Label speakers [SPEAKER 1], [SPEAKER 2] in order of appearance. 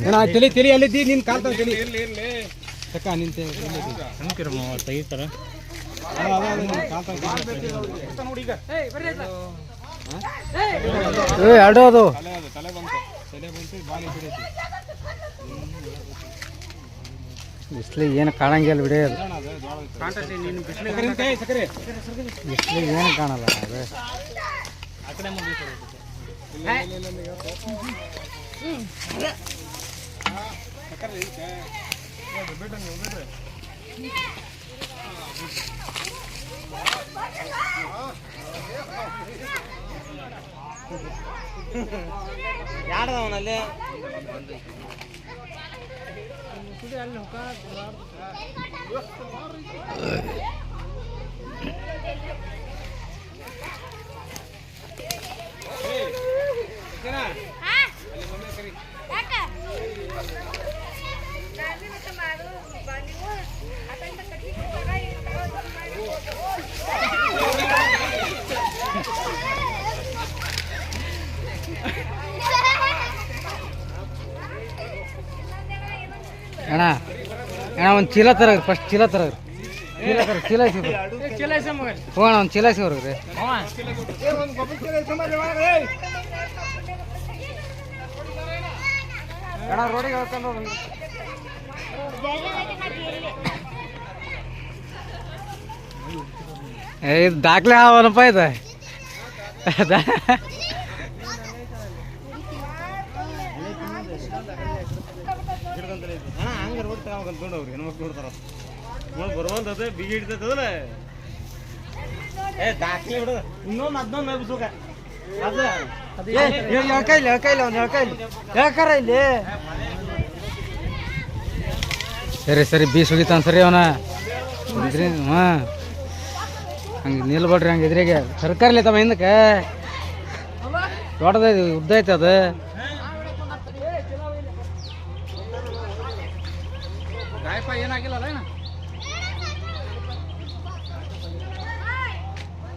[SPEAKER 1] ಏನ ತಲಿ ಅಲ್ಲಿದ್ದಿ ಎಲ್ಲಿದ್ದಿ ನಿನ್ ಕಾಲ್ ತಲಿ. ತಕ್ಕ ನಿಂತ
[SPEAKER 2] ತೆಗಿತಾರ
[SPEAKER 3] ಏ ಎರಡು ಅದು.
[SPEAKER 1] ತಲೆ ಅದು ತಲೆ ಬಂತು. ತಲೆ ಬಂತು ಬಾಲಿ ಬಿಡೈತಿ
[SPEAKER 3] ಬಿಸ್ಲಿಗೆ ಏನು ಕಾಣಂಗಿಲ್ಲ ಬಿಡಿ ಅದು
[SPEAKER 1] ಸಕ್ಕರೆ ನಿಂತೆ, ಸಕ್ಕರೆ
[SPEAKER 3] ಬಿಸ್ಲಿಗೆ ಏನು ಕಾಣಲ್ಲ ಅದು
[SPEAKER 2] ಯಾರ್ದವನಲ್ಲಿ कुठे आलो का?
[SPEAKER 3] ಅಣ್ಣ ಅಣ್ಣ, ಒಂದು ಚೀಲ ತರ ಫಸ್ಟ್ ಚೀಲ ತರ ಚೀಲ ತರ ಚೀಲ ಹ್ಞೂ ಅಣ್ಣ, ಒಂದು ಚೀಲ ಸಿಗ್ರಿ ಅಣ್ಣ ಇದು ದಾಖಲೆ ಅವನಪ್ಪ ಇದು.
[SPEAKER 2] ಹಂಗ ಏ, ದಾಖಲೆ ಬಿಡು. ಇನ್ನೊಂದು
[SPEAKER 3] ಹೇಳ್ಕೈಲಿ ಇಲ್ಲಿ ಸರಿ ಸರಿ, ಬೀಸ್ ಹೋಗಿತಾನ ಸರಿ ಅವನ. ಹಾಂ. ಹಂಗೆ ನಿಲ್ಬೇಡ್ರಿ, ಹಂಗೆ ತಮ್ಮ ಹಿಂದಕ್ಕೆ. ದೊಡ್ಡದೈತಿ ಉದ್ದ ಐತೆ ಅದು.
[SPEAKER 1] ಗಾಯಪ ಏನಾಗಿಲ್ಲಲ್ಲ ಏನ?